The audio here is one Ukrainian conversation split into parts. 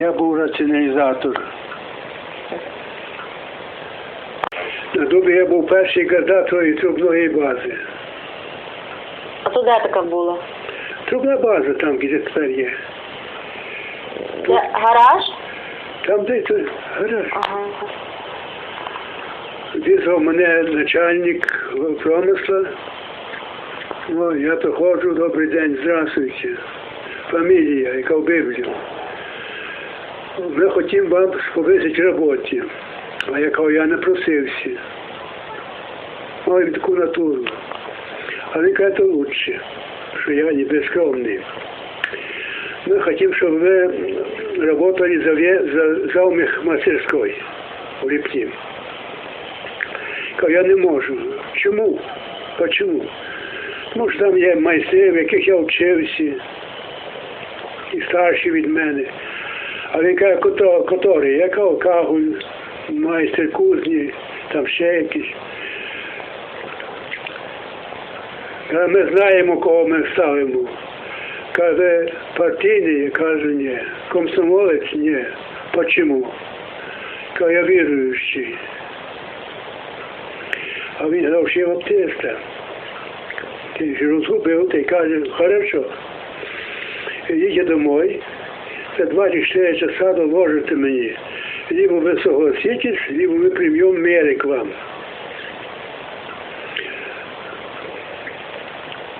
Я був раціоналізатор. На дубі я був перший кандидат трубної бази. А то де така була? Трубна база там, де тепер є. Де гараж? Там де то гараж. Ага. Визвав мене начальник промисла. О, я приходжу, добрий день, здравствуйте. Фамілія, яка в Біблію. Ми хотімо вам повисити роботі. А я кажу, я не просився. Маю таку натуру. А він каже, то лучше, що я не безкровний. Мы хотим, чтобы вы работали за, ве- за заумих мастерской в Липне. Кажу, Я не можу. Чому? Почому? Тому що там є майстри, в яких я вчився, і старші від мене. А він каже, «Кото- котрий? Я кажу, майстер кузні, там ще якісь. Каже, ми знаємо, кого ми ставимо. Каже, партійний, каже, ні. Комсомолець, ні. Почому? Каже, я віруючий. А він гроші баптиста. Ти ж розгубив, ти каже, хорошо. Идите домой За 24 часа доложите мені. Либо вы согласитесь, либо мы примем меры к вам.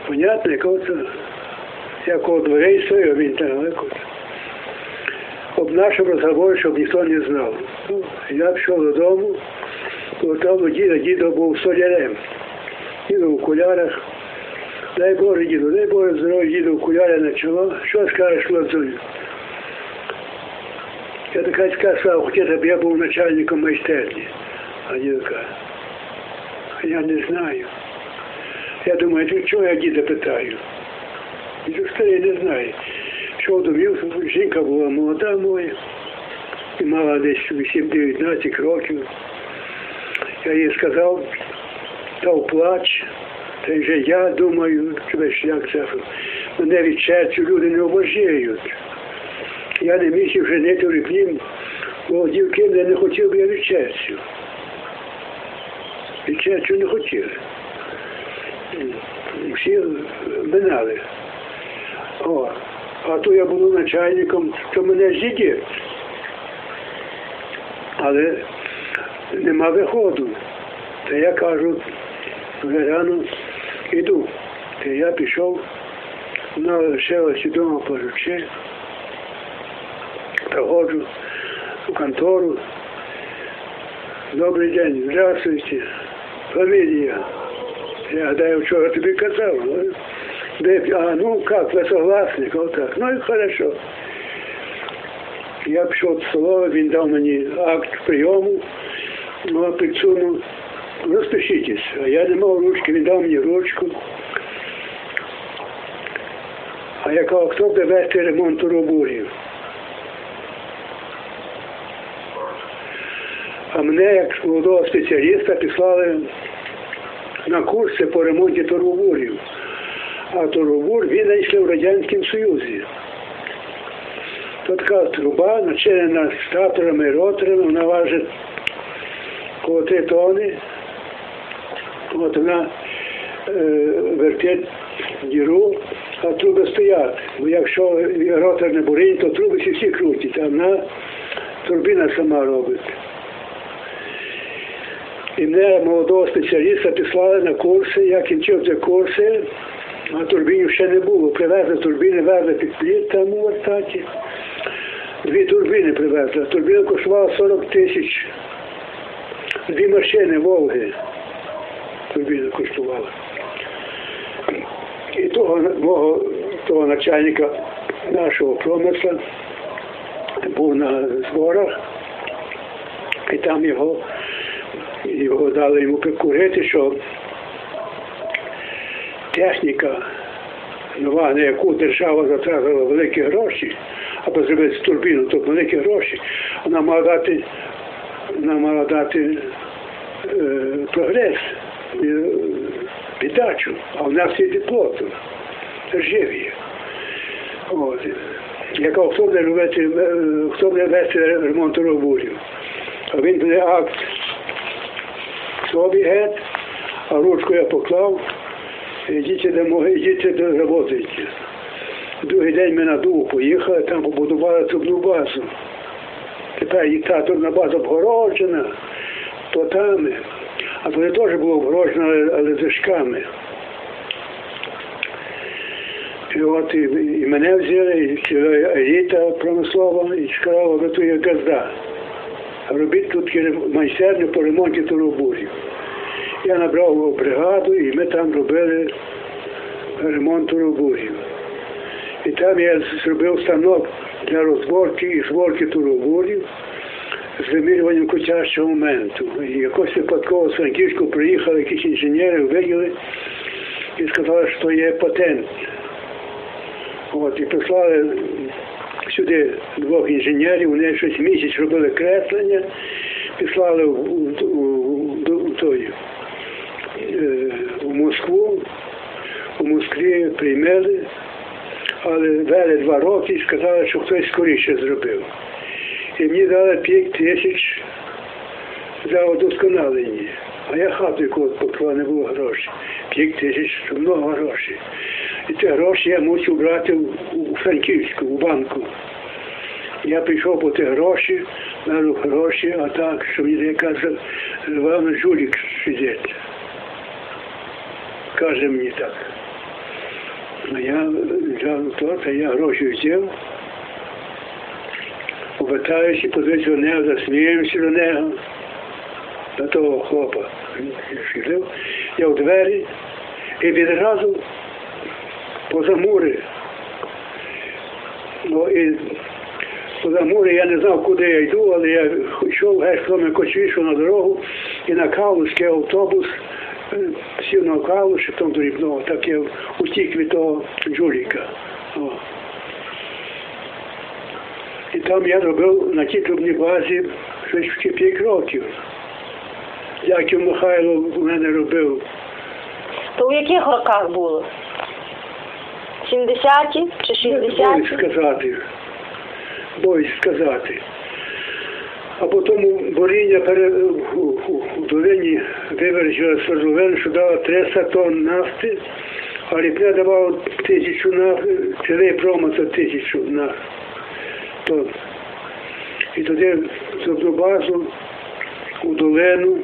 Понятно, якого-то, якого дверей стою, він там якось. Об нашому розговорі, щоб ніхто не знав. Ну, я пішов додому, там діда, дідо був солярем. Дідо в окулярах. Дай Боже, діду, дай Боже здоров'я, діду окуляри на чоло. Що скажеш, Лазунь? Я така сказав, хотів, б я був начальником майстерні. А діду каже, «А я не знаю. Я думаю, «Ну, чого я діда питаю? Діду старий не знає. Що довів, жінка була молода моя, і мала десь 8-19 років. Я їй сказав, дав плач, та вже я думаю, тебе як це, мене люди не обожають. Я не міг в ріпнім, бо дівки не хотів би я від серцю не хотіли. Всі минали. О, а то я був начальником, то мене з'їдять. Але нема виходу. Та я кажу, вже рано іду. Та я пішов, вона лишилася вдома поручи, приходжу у контору. Добрий день, здравствуйте. Фамілія. Я гадаю, вчора тобі казав. ну, а, ну как, ви согласні? Кажу, так. Ну і хорошо. Я пішов в село, він дав мені акт прийому, ну, підсунув, розпишітесь. А я не мав ручки, він дав мені ручку. А я кажу, хто буде вести ремонт робурів? А мене, як молодого спеціаліста, післали на курси по ремонті турбурів. А турбур він знайшли в Радянському Союзі. То така труба, начинена статорами роторами, вона важить коло 3 тони. От вона е, вертить діру, а труби стоять. Бо якщо ротор не бурить, то труби всі крутять, а вона турбіна сама робить. І мене молодого спеціаліста післали на курси, я кінчив ці курси, а турбінів ще не було. Привезли турбіни, везли під пліт там у Вартаті. Дві турбіни привезли. Турбіна коштувала 40 тисяч. Дві машини Волги. Турбіна коштувала. І того мого того начальника нашого промисла був на зборах, і там його його дали йому прикурити, що техніка нова, на яку держава затратила великі гроші, аби зробити турбіну, то великі гроші, вона мала дати, вона мала дати е, прогрес, е, піддачу, а в нас є плоту, ржеві. От. яка хто буде робити, е, хто буде вести ремонт робурів. Він буде акт собі геть, а ручку я поклав, йдіть до моги, йдіть до роботи. Другий день ми на Дубу поїхали, там побудували трубну базу. Тепер і та трубна база обгороджена плотами, а тоді теж було обгороджено, але, але дошками. І от і, і мене взяли, і еліта промислова, і сказала, тут є газда. Робіть тут майстерню по ремонті турбурів. Я набрав бригаду і ми там робили ремонт турбурів. І там я зробив станок для розборки і зборки турбурів з вимірюванням крутящого моменту. І якось випадково з Франківську приїхали якісь інженери, виділи і сказали, що є патент. От, і прислали сюди двох інженерів, вони щось місяць робили креслення, післали у, у, до- у той, е, в Москву, у Москві приймели, але вели два роки і сказали, що хтось скоріше зробив. І мені дали 5 тисяч за удосконалення. А я хату якого поклав, не було грошей. 5 тисяч це много грошей. І ці гроші я мусив брати у, Франківську, у банку. Я прийшов по ті гроші, беру гроші, а так, що мені каже, вам жулік сидить. Каже мені так. Я взяв то, та я гроші взяв, повертаюся, подивився до нього, засміємося до нього, до того хлопа. Я в двері і відразу поза мури. Ну, і поза мури я не знав, куди я йду, але я йшов геть, мене хоч на дорогу, і на Калузький автобус сів на Калуш, потім до Рівного, так я утік від того Джуліка. О. І там я робив на тій трубній базі щось 5 років. Яків Михайло в мене робив. То у яких роках було? 70-ті чи 60-ті? сказати. Боюсь сказати. А потім боріння пере... у, у, долині вивержила що дала 300 тонн нафти, а ріпня давала тисячу на цілий промисел тисячу на тонн. І тоді зробну базу у долину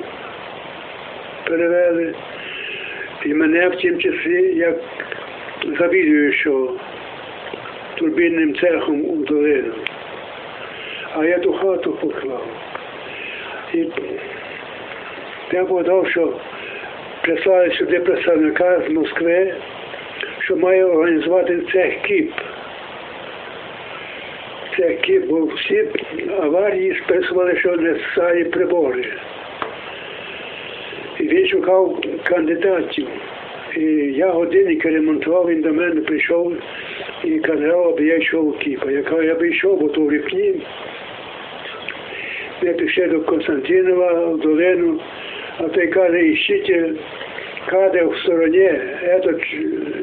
перевели. І мене в тім числі як завідуючого турбінним цехом у долину. А я ту хату поклав. І я подав, що прислали сюди представника з Москви, що має організувати цех КІП. Цех КІП, бо всі аварії списували, що не старі прибори. І він шукав кандидатів. І я годинник ремонтував, він до мене прийшов і казав, аби я йшов у Кіпа. Я кажу, я би йшов, бо то в Ріпні. Ми пішли до Константинова в долину, а той каже, ищіть каде в стороні, этот,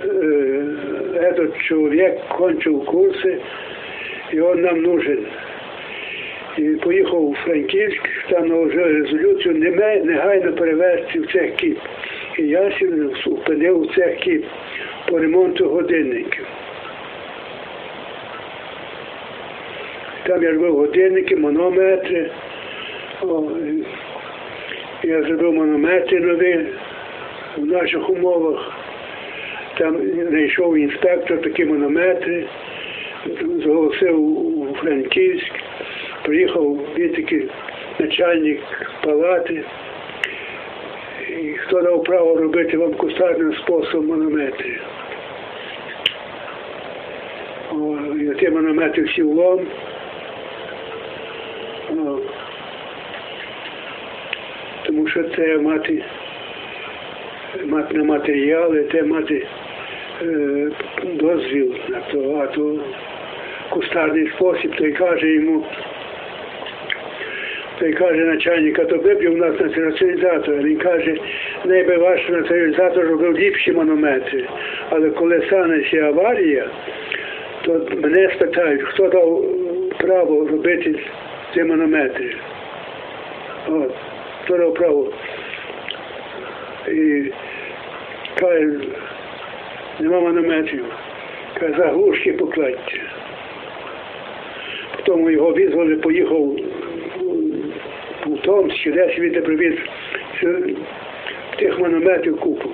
э, этот чоловік кончив курси, і він нам нужен. І поїхав у Франківськ, там наложив резолюцію, неме- негайно перевезти в цех кіп. І я сів опинив у цех кіп по ремонту годинників. Там я робив годинники, манометри. Я зробив манометри нові в наших умовах. Там знайшов інспектор такі манометри, зголосив у Франківськ, приїхав такий начальник палати. І хто дав право робити вам кустарним способом манометри. О, і ті манометри всі в лом. О, тому що це мати, мати на матеріали, це мати е, дозвіл на то, а то кустарний спосіб, той каже йому, той каже начальник, а то виб'є в нас націоналізатор. Він каже, не би ваш націоналізатор робив ліпші манометри. Але коли станеться аварія, то мене спитають, хто дав право робити ці манометри. От, дав право. І каже, нема манометрів. Каже, заглушки покладьте. Потім його визвали, поїхав у Томськ, чи десь він привіз тих манометрів купу.